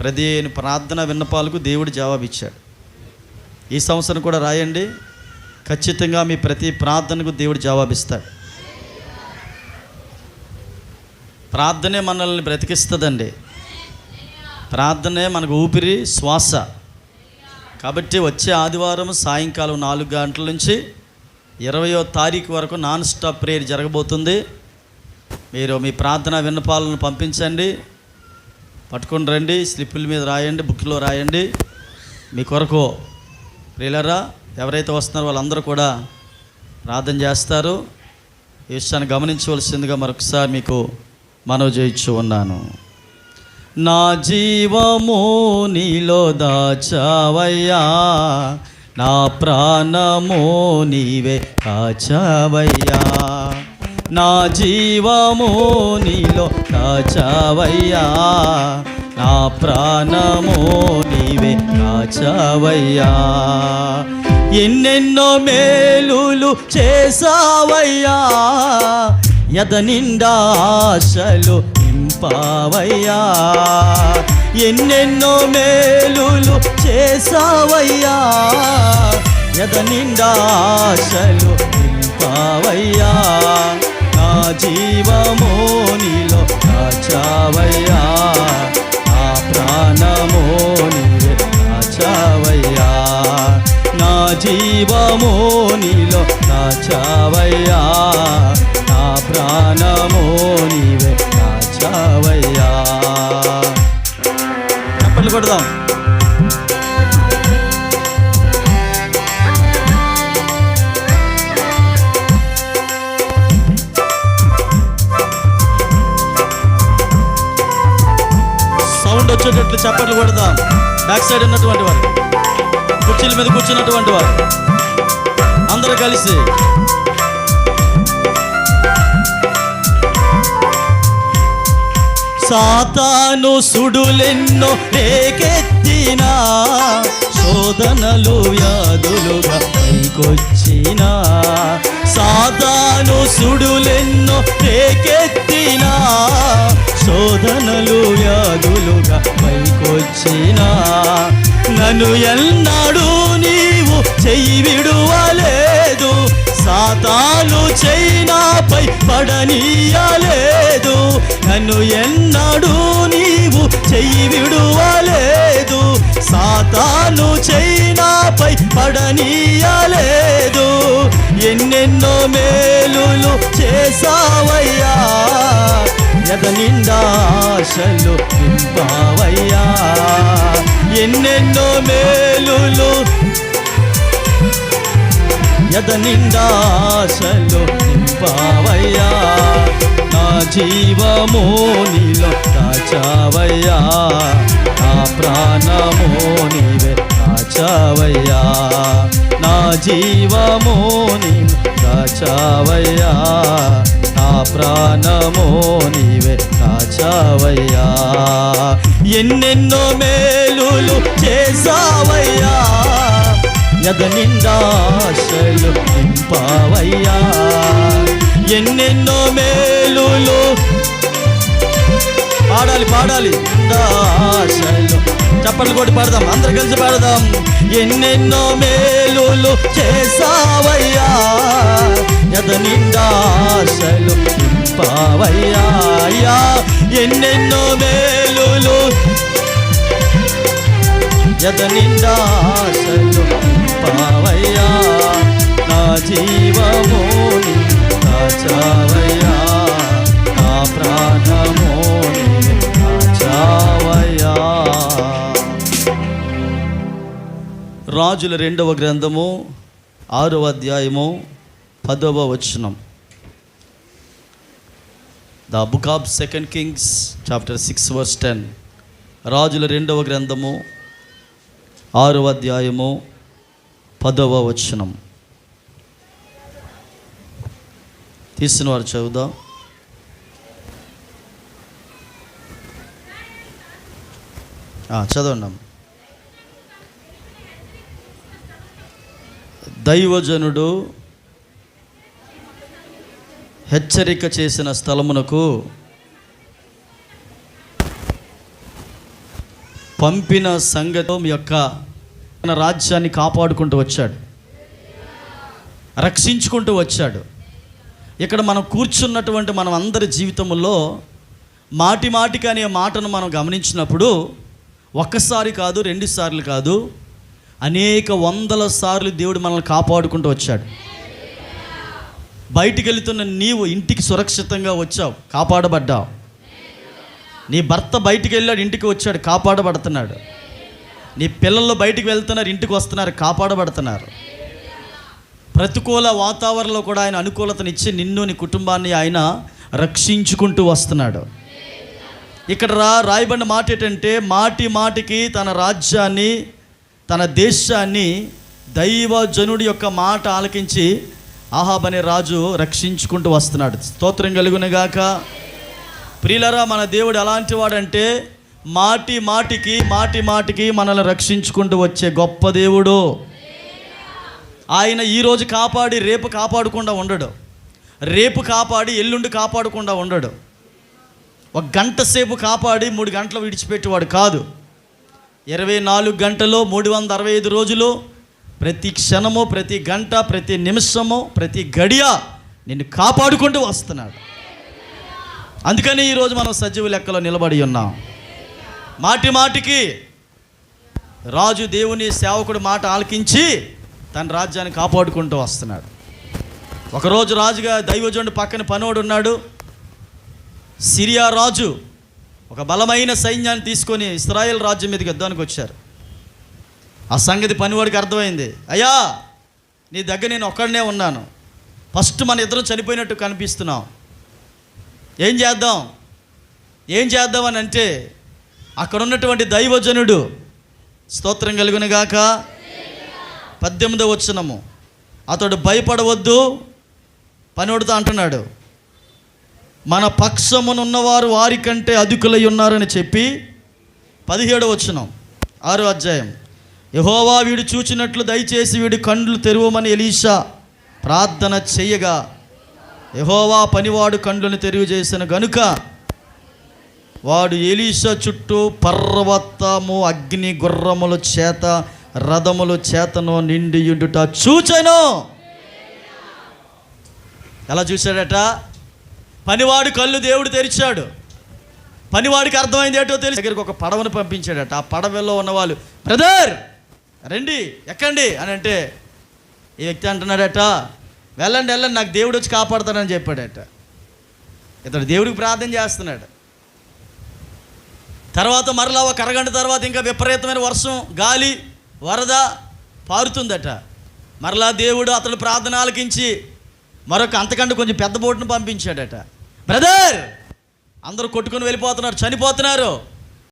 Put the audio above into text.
ప్రతి ప్రార్థన విన్నపాలకు దేవుడు జవాబిచ్చాడు. ఈ సంవత్సరం కూడా రాయండి. ఖచ్చితంగా మీ ప్రతి ప్రార్థనకు దేవుడు జవాబిస్తాడు. ప్రార్థనే మనల్ని బ్రతికిస్తుందండి. ప్రార్థనే మనకు ఊపిరి శ్వాస. కాబట్టి వచ్చే ఆదివారం సాయంకాలం నాలుగు గంటల నుంచి ఇరవయో తారీఖు వరకు నాన్ స్టాప్ ప్రేయర్ జరగబోతుంది. మీరు మీ ప్రార్థన విన్నపాలను పంపించండి. పట్టుకొని రండి స్లిప్పుల మీద రాయండి బుక్లో రాయండి. మీ కొరకు ప్రియులరా ఎవరైతే వస్తున్నారో వాళ్ళందరూ కూడా ప్రార్థన చేస్తారు. ఈ విషయాన్ని గమనించవలసిందిగా మరొకసారి మీకు మనవి చేయించు ఉన్నాను. నా జీవము నీలో దాచావయ్యా నా ప్రాణము నీవే కాచావయ్యా. నా జీవము నీలో కాచావయ్యా నా ప్రాణము నీవే కాచావయ్యా ఎన్నెన్నో మేలులు చేసావయ్యా ఎద నిండా ఆశలు నింపావయ్యా. ఎన్నెన్నో మేలులు చేసావయ్యా ఎద నిండా ఆశలు నింపావయ్యా. జీవమోనిలో జీవము కాచావయ్యా నా ప్రాణము నీవే కాచావయ్యా నా జీవమోనిలో నీలో కాచావయ్యా నా ప్రాణమోనివే కాచావయ్యా చప్పట్లు కొడదాం. చప్పట్లు కొడదాం. బ్యాక్ సైడ్ ఉన్నటువంటి వారు. కుర్చీల మీద కూర్చున్నటువంటి వారు. అందరూ కలిసి. సాతాను సుడులెన్నో రేకెత్తినా శోధనలు వ్యాధులుగా పైకొచ్చినా. సాతాను సుడులెన్నో రేకెత్తినా శోధనలు వ్యాధులుగా పైకొచ్చినా. నన్ను ఎన్నాడు నీవు చెయ్యి విడువలేదు సాతాను చైనాపై పడనీయలేదు. నన్ను ఎన్నాడు నీవు చెయ్యి విడువలేదు సాతాను చైనాపై పడనీయలేదు ఎన్నెన్నో మేలులు చేసావయ్యా ఎద నిండా ఆశలు నింపావయ్యా ఎన్నెన్నో మేలులు ఎద నిండా ఆశలు నింపావయ్యా నా జీవము నీలో దాచావయ్యా. నా ప్రాణము నీవే కాచావయ్యా నా జీవము నీలో కాచావయ్యా నా ప్రాణమో నీవే కాచావయ్యా ఎన్నెన్నో మేలులు చేసావయ్యా ఎద నిండాశలు నింపావయ్యా. ఎన్నెన్నో మేలులు పాడాలి పాడాలి. నిండాశలు చప్పట్లు కొట్టి పాడదాం అందరు కలిసి పాడదాం. ఎన్నెన్నో మేలులు చేసావయ్యా ఎద నిండాశలు పావయ్యా ఎన్నెన్నో మేలులు ఎద నిండాశలు పావయ్యా నా జీవము నా చావయ్యా రాజుల రెండవ గ్రంథము ఆరవ అధ్యాయము పదవ వచనం. The book of second kings chapter six verse ten. రాజుల రెండవ గ్రంథము ఆరవ అధ్యాయము పదవ వచనం. తీసిన వారు చదువుదాం చదవండి దైవజనుడు హెచ్చరిక చేసిన స్థలమునకు పంపిన సంగతం యొక్క తన రాజ్యాన్ని కాపాడుకుంటూ వచ్చాడు. రక్షించుకుంటూ వచ్చాడు. ఇక్కడ మనం కూర్చున్నటువంటి మనం అందరి జీవితంలో మాటి మాటికి అనే మాటను మనం గమనించినప్పుడు ఒక్కసారి కాదు రెండు సార్లు కాదు అనేక వందల సార్లు దేవుడు మనల్ని కాపాడుకుంటూ వచ్చాడు. బయటికి వెళుతున్న నీవు ఇంటికి సురక్షితంగా వచ్చావు కాపాడబడ్డావు. నీ భర్త బయటికి వెళ్ళాడు ఇంటికి వచ్చాడు కాపాడబడుతున్నాడు. నీ పిల్లలు బయటికి వెళ్తున్నారు ఇంటికి వస్తున్నారు కాపాడబడుతున్నారు. ప్రతికూల వాతావరణంలో కూడా ఆయన అనుకూలతనిచ్చి నిన్ను నీ కుటుంబాన్ని ఆయన రక్షించుకుంటూ వస్తున్నాడు. ఇక్కడ రా రాయబడిన మాట ఏంటంటే మాటి మాటికి తన రాజ్యాన్ని తన దేశాన్ని దైవజనుడి యొక్క మాట ఆలకించి ఆహాబ్ అనే రాజు రక్షించుకుంటూ వస్తున్నాడు. స్తోత్రం కలుగునగాక ప్రియులరా మన దేవుడు ఎలాంటి వాడంటే మాటి మాటికి మాటి మాటికి మనల్ని రక్షించుకుంటూ వచ్చే గొప్ప దేవుడు. ఆయన ఈరోజు కాపాడి రేపు కాపాడకుండా ఉండడు. రేపు కాపాడి ఎల్లుండి కాపాడకుండా ఉండడు. ఒక గంట సేపు కాపాడి మూడు గంటలు విడిచిపెట్టేవాడు కాదు. ఇరవై నాలుగు గంటలో మూడు వందల అరవై ఐదు రోజులు. ప్రతి క్షణము ప్రతి గంట ప్రతి నిమిషము ప్రతి గడియ నిన్ను కాపాడుకుంటూ వస్తున్నాడు. అందుకని ఈరోజు మనం సజీవ లెక్కలో నిలబడి ఉన్నాం. మాటి మాటికి రాజు దేవుని సేవకుడు మాట ఆలకించి తన రాజ్యాన్ని కాపాడుకుంటూ వస్తున్నాడు. ఒకరోజు రాజుగా దైవజనుడు పక్కన పనోడు ఉన్నాడు. సిరియా రాజు ఒక బలమైన సైన్యాన్ని తీసుకొని ఇస్రాయేల్ రాజ్యం మీదకి యుద్ధానికి వచ్చారు. ఆ సంగతి పనివాడికి అర్థమైంది. అయ్యా నీ దగ్గర నేను ఒక్కడనే ఉన్నాను. ఫస్ట్ మన ఇద్దరం చనిపోయినట్టు కనిపిస్తున్నాం. ఏం చేద్దాం? ఏం చేద్దాం అని అంటే అక్కడ ఉన్నటువంటి దైవజనుడు స్తోత్రం కలుగునగాక పద్దెనిమిదో వచ్చినము అతడు భయపడవద్దు. పనివాడితో అంటున్నాడు మన పక్షమునున్నవారు వారి కంటే అధికులై ఉన్నారని చెప్పి పదిహేడు వచ్చినాం ఆరో అధ్యాయం. యహోవా వీడు చూచినట్లు దయచేసి వీడి కండ్లు తెరవమని ఎలీషా ప్రార్థన చెయ్యగా యహోవా పనివాడు కండ్లను తెరువు చేసిన గనుక వాడు ఎలీషా చుట్టూ పర్వతము అగ్ని గుర్రముల చేత రథముల చేతను నిండియుండుట చూచెను. ఎలా చూశాడట? పనివాడు కళ్ళు దేవుడు తెరిచాడు. పనివాడికి అర్థమైంది ఏంటో తెలిసి. దగ్గరికి ఒక పడవను పంపించాడట. ఆ పడవలో ఉన్నవాళ్ళు బ్రదర్ రండి ఎక్కండి. అని అంటే ఈ వ్యక్తి అంటున్నాడట వెళ్ళండి వెళ్ళండి నాకు దేవుడు వచ్చి కాపాడుతానని చెప్పాడట. ఇతడు దేవుడికి ప్రార్థన చేస్తున్నాడు. తర్వాత మరలా ఒక అరగంట తర్వాత ఇంకా విపరీతమైన వర్షం గాలి వరద పారుతుందట. మరలా దేవుడు అతడు ప్రార్థన ఆలకించి మరొక అంతకంటే కొంచెం పెద్ద బోటును పంపించాడట. బ్రదర్ అందరూ కొట్టుకొని వెళ్ళిపోతున్నారు చనిపోతున్నారు.